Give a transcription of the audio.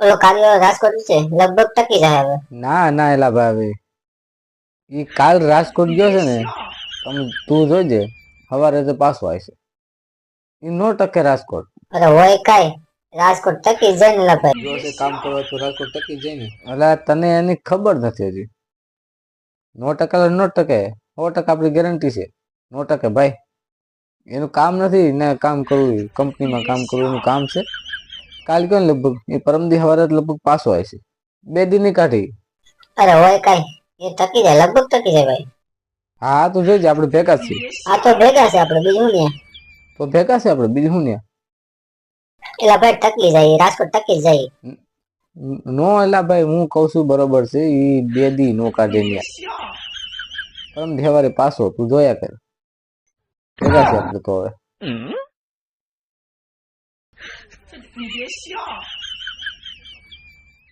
ઓલો કાર્ય રાજકોટ છે? લગભગ ટકી જાય હવે. ના ના એલા ભાઈ ઈ કાલ રાજકોટ ગયો છે ને તમે તું જોજે સવારે તો પાછો આવશે ઈ નો ટકે રાજકોટ. અરે હોય કાઈ. રાજકોટ ટકી જાય ને લા ભાઈ. જો છે કામ કરવા તો રાજકોટ ટકી જાય ને. એટલે તને એની ખબર નથી હજી. નો ટકે નો ટકે. સો ટકા આપણી ગેરંટી છે. નો ટકે ભાઈ. એનું કામ નથી ને કામ કરવું કંપનીમાં કામ કરવું એનું કામ છે. કાલ કયો લગભગ એ પરમ દી હવારે લગભગ પાછો છે. બે દિનની કાઢી. અરે હોય કઈ એ ટકી જાય લગભગ ટકી જાય ભાઈ. હા તો જોઈજે આપણે ભેગા છીએ. આ તો ભેગા છે આપણે બીજું ને તો ભેગા છે આપણે બીજું શું ને એલા ભાઈ ટકી જાય રાજકોટ ટકી જાય. નો એલા ભાઈ હું કઉ છું બરોબર છે ઈ બે દી નો કાઢે ને પરમ દેવારે પાછો તું જોયા કર. ભેગા છે આપણે તો હવે. 你别笑。